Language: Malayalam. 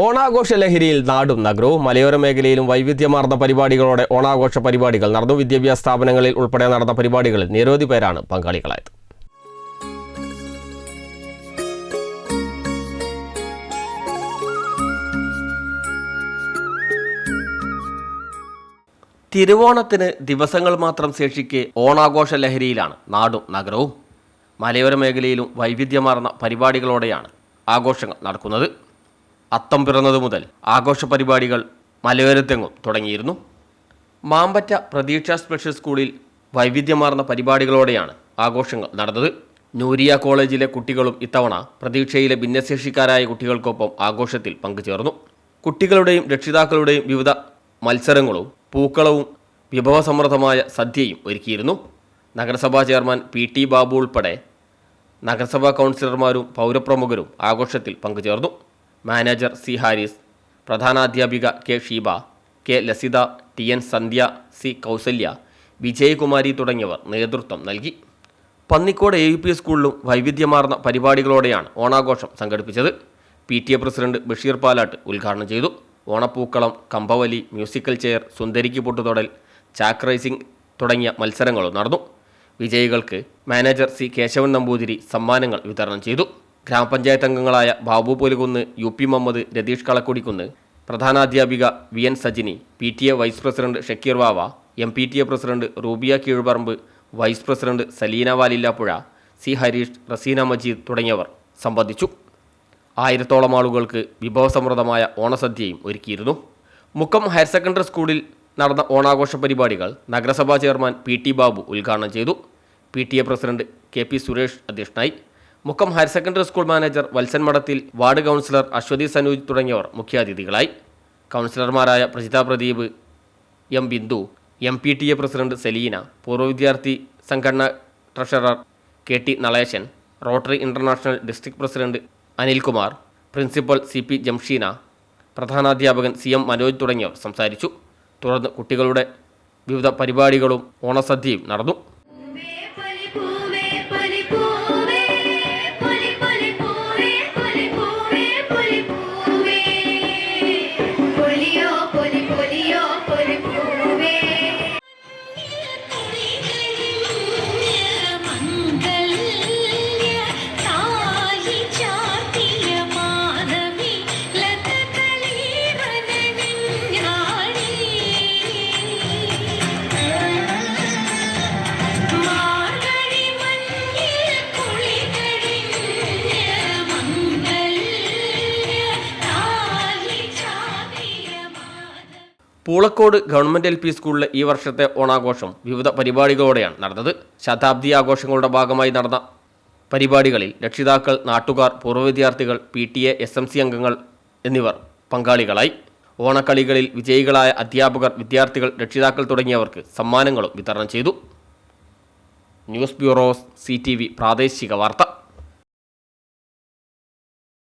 ഓണാഘോഷ ലഹരിയിൽ നാടും നഗരവും മലയോര മേഖലയിലും വൈവിധ്യമാർന്ന പരിപാടികളോടെ ഓണാഘോഷ പരിപാടികൾ നടന്നു. വിദ്യാഭ്യാസ സ്ഥാപനങ്ങളിൽ ഉൾപ്പെടെ നടന്ന പരിപാടികളിൽ നിരവധി പേരാണ് പങ്കാളികളായത്. തിരുവോണത്തിന് ദിവസങ്ങൾ മാത്രം ശേഷിക്കെ ഓണാഘോഷ ലഹരിയിലാണ് നാടും നഗരവും മലയോര മേഖലയിലും വൈവിധ്യമാർന്ന പരിപാടികളോടെയാണ് ആഘോഷങ്ങൾ നടക്കുന്നത്. അത്തം പിറന്നതു മുതൽ ആഘോഷ പരിപാടികൾ മലയോരത്തെങ്ങും തുടങ്ങിയിരുന്നു. മാമ്പറ്റ പ്രതീക്ഷ സ്പെഷ്യൽ സ്കൂളിൽ വൈവിധ്യമാർന്ന പരിപാടികളോടെയാണ് ആഘോഷങ്ങൾ നടന്നത്. നൂരിയ കോളേജിലെ കുട്ടികളും ഇത്തവണ പ്രതീക്ഷയിലെ ഭിന്നശേഷിക്കാരായ കുട്ടികൾക്കൊപ്പം ആഘോഷത്തിൽ പങ്കുചേർന്നു. കുട്ടികളുടെയും രക്ഷിതാക്കളുടെയും വിവിധ മത്സരങ്ങളും പൂക്കളവും വിഭവസമൃദ്ധമായ സദ്യയും ഒരുക്കിയിരുന്നു. നഗരസഭാ ചെയർമാൻ പി ടി ബാബു ഉൾപ്പെടെ നഗരസഭാ കൗൺസിലർമാരും പൗരപ്രമുഖരും ആഘോഷത്തിൽ പങ്കുചേർന്നു. Manager C Haris പ്രധാനാധ്യാപിക K Sheeba K Lasitha T N Sandhya C Kausalya Vijayakumari തുടങ്ങിയവർ നേതൃത്വം നൽകി. പന്നിക്കോട് എ യു പി സ്കൂളിലും വൈവിധ്യമാർന്ന പരിപാടികളോടെയാണ് ഓണാഘോഷം സംഘടിപ്പിച്ചത്. P T A president Basheer Palatt ഉദ്ഘാടനം ചെയ്തു. ഓണപ്പൂക്കളം കമ്പവലി മ്യൂസിക്കൽ ചെയർ സുന്ദരിക്ക് പൊട്ടുതൊടൽ ചാക്ക് റേസിംഗ് തുടങ്ങിയ മത്സരങ്ങളും നടന്നു. വിജയികൾക്ക് മാനേജർ സി കേശവൻ നമ്പൂതിരി സമ്മാനങ്ങൾ വിതരണം ചെയ്തു. ഗ്രാമപഞ്ചായത്ത് അംഗങ്ങളായ Babu Polukunnu U P Muhammad Ratheesh Kalakkudikkunnu പ്രധാനാധ്യാപിക V N Sajini P T A vice president Shakeer Vava M P T A president Rubiya Keezhparamba vice president Saleena Valillapuzha C Hareesh Raseena Majeed തുടങ്ങിയവർ സംബന്ധിച്ചു. ആയിരത്തോളം ആളുകൾക്ക് വിഭവസമൃദ്ധമായ ഓണസദ്യയും ഒരുക്കിയിരുന്നു. മുക്കം ഹയർ സെക്കൻഡറി സ്കൂളിൽ നടന്ന ഓണാഘോഷ പരിപാടികൾ നഗരസഭാ ചെയർമാൻ പി ടി ബാബു ഉദ്ഘാടനം ചെയ്തു. P T A president K P Suresh അധ്യക്ഷനായി. Mukkam higher secondary school manager Valsan Madathil ward councillor Aswathi Sanuj തുടങ്ങിയവർ മുഖ്യാതിഥികളായി. കൗൺസിലർമാരായ Prajitha Pradeep M Bindu M P T A president Seleena പൂർവ വിദ്യാർത്ഥി സംഘടന treasurer K T Naleshan Rotary International district president Anilkumar principal C P Jamsheena പ്രധാനാധ്യാപകൻ C M Manoj തുടങ്ങിയവർ സംസാരിച്ചു. തുടർന്ന് കുട്ടികളുടെ വിവിധ പരിപാടികളും ഓണസദ്യയും നടന്നു. പൂളക്കോട് ഗവൺമെന്റ് എൽ പി സ്കൂളിലെ ഈ വർഷത്തെ ഓണാഘോഷം വിവിധ പരിപാടികളോടെയാണ് നടന്നത്. ശതാബ്ദി ആഘോഷങ്ങളുടെ ഭാഗമായി നടന്ന പരിപാടികളിൽ രക്ഷിതാക്കൾ നാട്ടുകാർ പൂർവ വിദ്യാർത്ഥികൾ P T A S M C അംഗങ്ങൾ എന്നിവർ പങ്കാളികളായി. ഓണക്കളികളിൽ വിജയികളായ അധ്യാപകർ വിദ്യാർത്ഥികൾ രക്ഷിതാക്കൾ തുടങ്ങിയവർക്ക് സമ്മാനങ്ങളും വിതരണം ചെയ്തു. ന്യൂസ് ബ്യൂറോസ് സി പ്രാദേശിക വാർത്ത.